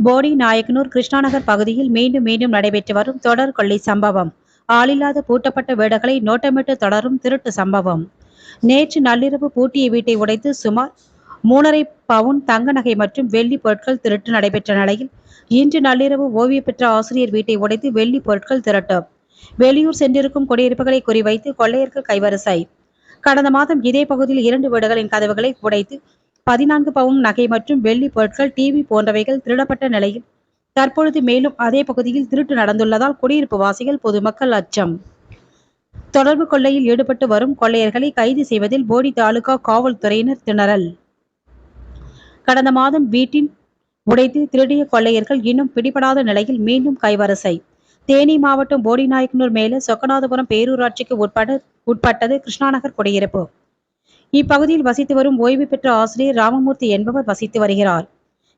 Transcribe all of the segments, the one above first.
போடி நாயக்கனூர் கிருஷ்ணாநகர் பகுதியில் மீண்டும் மீண்டும் நடைபெற்று வரும் தொடர் கொள்ளை சம்பவம். ஆளில்லாத பூட்டப்பட்ட வீடுகளை நோட்டமிட்டு தொடரும் திருட்டு சம்பவம். நேற்று நள்ளிரவு பூட்டிய வீட்டை உடைத்து சுமார் மூணரை பவுன் தங்க நகை மற்றும் வெள்ளி பொருட்கள் திருட்டு நடைபெற்ற நிலையில் இன்று நள்ளிரவு ஓய்வு பெற்ற ஆசிரியர் வீட்டை உடைத்து வெள்ளி பொருட்கள் திருட்டு. வெளியூர் சென்றிருக்கும் குடியிருப்புகளை குறிவைத்து கொள்ளையர்கள் கைவரிசை. கடந்த மாதம் இதே பகுதியில் இரண்டு வீடுகளின் கதவுகளை உடைத்து பதினான்கு பவுன் நகை மற்றும் வெள்ளி பொருட்கள் டிவி போன்றவைகள் திருடப்பட்ட நிலையில் தற்பொழுது மேலும் அதே பகுதியில் திருட்டு நடந்துள்ளதால் குடியிருப்பு வாசிகள் பொதுமக்கள் அச்சம். தொடர்பு கொள்ளையில் ஈடுபட்டு வரும் கொள்ளையர்களை கைது செய்வதில் போடி தாலுகா காவல்துறையினர் திணறல். கடந்த மாதம் வீட்டின் உடைத்து திருடிய கொள்ளையர்கள் இன்னும் பிடிபடாத நிலையில் மீண்டும் கைவரிசை. தேனி மாவட்டம் போடிநாயக்கனூர் மேல சொக்கநாதபுரம் பேரூராட்சிக்கு உட்பட உட்பட்டது கிருஷ்ணாநகர் குடியிருப்பு. இப்பகுதியில் வசித்து வரும் ஓய்வு பெற்ற ஆசிரியர் ராமமூர்த்தி என்பவர் வசித்து வருகிறார்.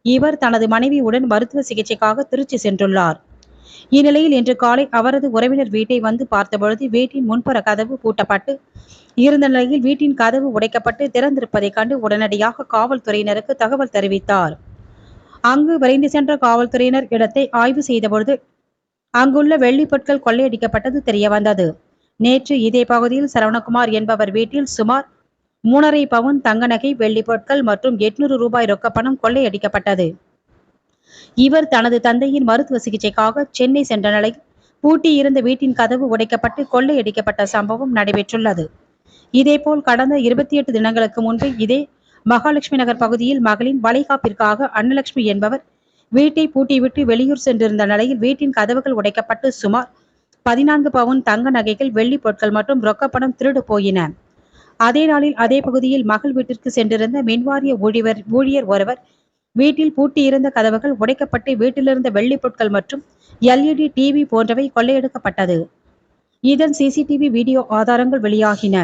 இவர் தனது மனைவியுடன் மருத்துவ சிகிச்சைக்காக திருச்சி சென்றுள்ளார். இந்நிலையில் இன்று காலை அவரது உறவினர் வீட்டை வந்து பார்த்தபொழுது வீட்டின் முன்புற கதவு பூட்டப்பட்டு இருந்த நிலையில் வீட்டின் கதவு உடைக்கப்பட்டு திறந்திருப்பதைக் கண்டு உடனடியாக காவல்துறையினருக்கு தகவல் தெரிவித்தார். அங்கு விரைந்து சென்ற காவல்துறையினர் இடத்தை ஆய்வு செய்தபொழுது அங்குள்ள வெள்ளி பொருட்கள் கொள்ளையடிக்கப்பட்டது தெரியவந்தது. நேற்று இதே பகுதியில் சரவணகுமார் என்பவர் வீட்டில் சுமார் மூணரை பவுன் தங்க நகை வெள்ளி பொருட்கள் மற்றும் எட்நூறு ரூபாய் ரொக்கப்பணம் கொள்ளையடிக்கப்பட்டது. இவர் தனது தந்தையின் மருத்துவ சிகிச்சைக்காக சென்னை சென்ற நிலையில் பூட்டி இருந்த வீட்டின் கதவு உடைக்கப்பட்டு கொள்ளையடிக்கப்பட்ட சம்பவம் நடைபெற்றுள்ளது. இதேபோல் கடந்த இருபத்தி எட்டு தினங்களுக்கு முன்பு இதே மகாலட்சுமி நகர் பகுதியில் மகளின் வளைகாப்பிற்காக அன்னலட்சுமி என்பவர் வீட்டை பூட்டிவிட்டு வெளியூர் சென்றிருந்த நிலையில் வீட்டின் கதவுகள் உடைக்கப்பட்டு சுமார் பதினான்கு பவுன் தங்க நகைகள் வெள்ளி பொருட்கள் மற்றும் ரொக்கப்பணம் திருடு போயின. அதே நாளில் அதே பகுதியில் மகள் வீட்டிற்கு சென்றிருந்த மின்வாரிய ஊழியர் ஊழியர் ஒருவர் வீட்டில் பூட்டியிருந்த கதவுகள் உடைக்கப்பட்டு வீட்டிலிருந்த வெள்ளி பொருட்கள் மற்றும் எல்இடி டிவி போன்றவை கொள்ளையெடுக்கப்பட்டது. இதன் சிசிடிவி வீடியோ ஆதாரங்கள் வெளியாகின.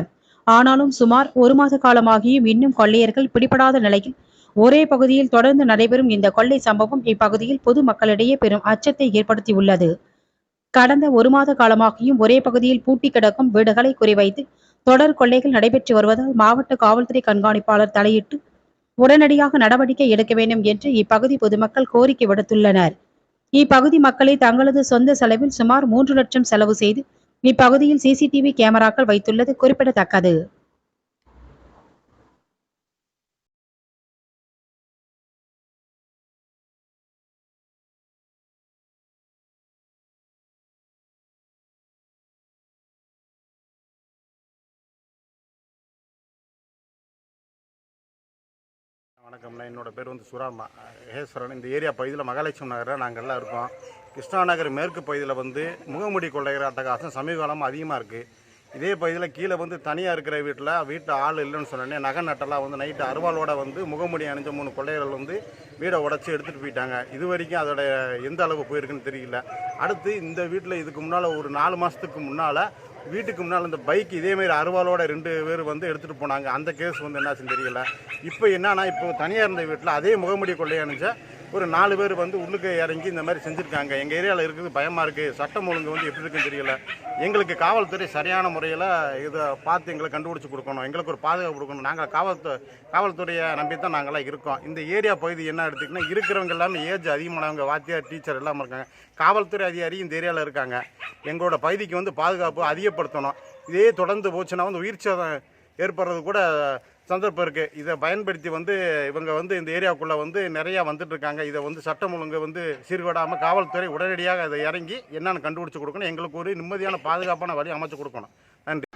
ஆனாலும் சுமார் ஒரு மாத காலமாகியும் இன்னும் கொள்ளையர்கள் பிடிபடாத நிலையில் ஒரே பகுதியில் தொடர்ந்து நடைபெறும் இந்த கொள்ளை சம்பவம் இப்பகுதியில் பொதுமக்களிடையே பெரும் அச்சத்தை ஏற்படுத்தியுள்ளது. கடந்த ஒரு மாத காலமாகியும் ஒரே பகுதியில் பூட்டி கிடக்கும் வீடுகளை குறிவைத்து தொடர் கொள்ளைகள் நடைபெற்று வருவதால் மாவட்ட காவல்துறை கண்காணிப்பாளர் தலையிட்டு உடனடியாக நடவடிக்கை எடுக்க வேண்டும் என்று இப்பகுதி பொதுமக்கள் கோரிக்கை விடுத்துள்ளனர். இப்பகுதி மக்களை தங்களது சொந்த செலவில் சுமார் மூன்று லட்சம் செலவு செய்து இப்பகுதியில் சிசிடிவி கேமராக்கள் வைத்துள்ளது குறிப்பிடத்தக்கது. வணக்கம்ண்ணா என்னோட பேர் வந்து சுராமா மகேஸ்வரன் இந்த ஏரியா பகுதியில் மகாலட்சுமி நகரில் நாங்கள் எல்லாம் இருக்கோம். கிருஷ்ணா நகர் மேற்கு பகுதியில் வந்து முகமுடி கொள்ளைகிற அட்டகாசம் சமீப காலமாக அதிகமாக இருக்குது இதே பகுதியில் கீழே வந்து தனியாக இருக்கிற வீட்டில் வீட்டில் ஆள் இல்லைன்னு சொன்னோடனே நகை நட்டெல்லாம் வந்து நைட்டு அருவாளோட வந்து முகமுடி அணிஞ்ச மூணு கொள்ளையர்கள் வந்து வீடை உடச்சி எடுத்துகிட்டு போயிட்டாங்க. இது வரைக்கும் அதோட எந்த அளவு போயிருக்குன்னு தெரியல. அடுத்து இந்த வீட்டில் இதுக்கு முன்னால் ஒரு நாலு மாதத்துக்கு முன்னால் வீட்டுக்கு முன்னால் இந்த பைக் இதேமாரி அருவாளோட ரெண்டு பேர் வந்து எடுத்துகிட்டு போனாங்க. அந்த கேஸ் வந்து என்னாச்சுன்னு தெரியல. இப்போ என்னன்னா இப்போ தனியாக இருந்த வீட்டில் அதே முகமுடி கொள்ளையானுச்சா? ஒரு நாலு பேர் வந்து உள்ளுக்கு இறங்கி இந்த மாதிரி செஞ்சுருக்காங்க. எங்கள் ஏரியாவில் இருக்குது பயமாக இருக்குது சட்டம் ஒழுங்கு வந்து எப்படி இருக்குன்னு தெரியல. எங்களுக்கு காவல்துறை சரியான முறையில் இதை பார்த்து எங்களை கண்டுபிடிச்சி கொடுக்கணும். எங்களுக்கு ஒரு பாதுகாப்பு கொடுக்கணும். நாங்கள் காவல்துறை காவல்துறையை நம்பி தான் நாங்களாம் இருக்கோம். இந்த ஏரியா பகுதி என்ன எடுத்துக்கினா இருக்கிறவங்க எல்லாமே ஏஜ் அதிகமானவங்க வாத்தியார் டீச்சர் எல்லாம் இருக்காங்க. காவல்துறை அதிகாரி இந்த ஏரியாவில் இருக்காங்க. எங்களோட பகுதிக்கு வந்து பாதுகாப்பு அதிகப்படுத்தணும். இதே தொடர்ந்து போச்சுன்னா வந்து உயிர் சேதம் ஏற்படுறது கூட சந்தர்ப்பம் இருக்குது இதை பயன்படுத்தி வந்து இவங்க வந்து இந்த ஏரியாவுக்குள்ளே வந்து நிறையா வந்துட்டுருக்காங்க இதை வந்து சட்டம் ஒழுங்கு வந்து சீர்கடாமல் காவல்துறை உடனடியாக இதை இறங்கி என்னென்னு கண்டுபிடிச்சி கொடுக்கணும். எங்களுக்கு ஒரு நிம்மதியான பாதுகாப்பான வழி அமைச்சு கொடுக்கணும். நன்றி.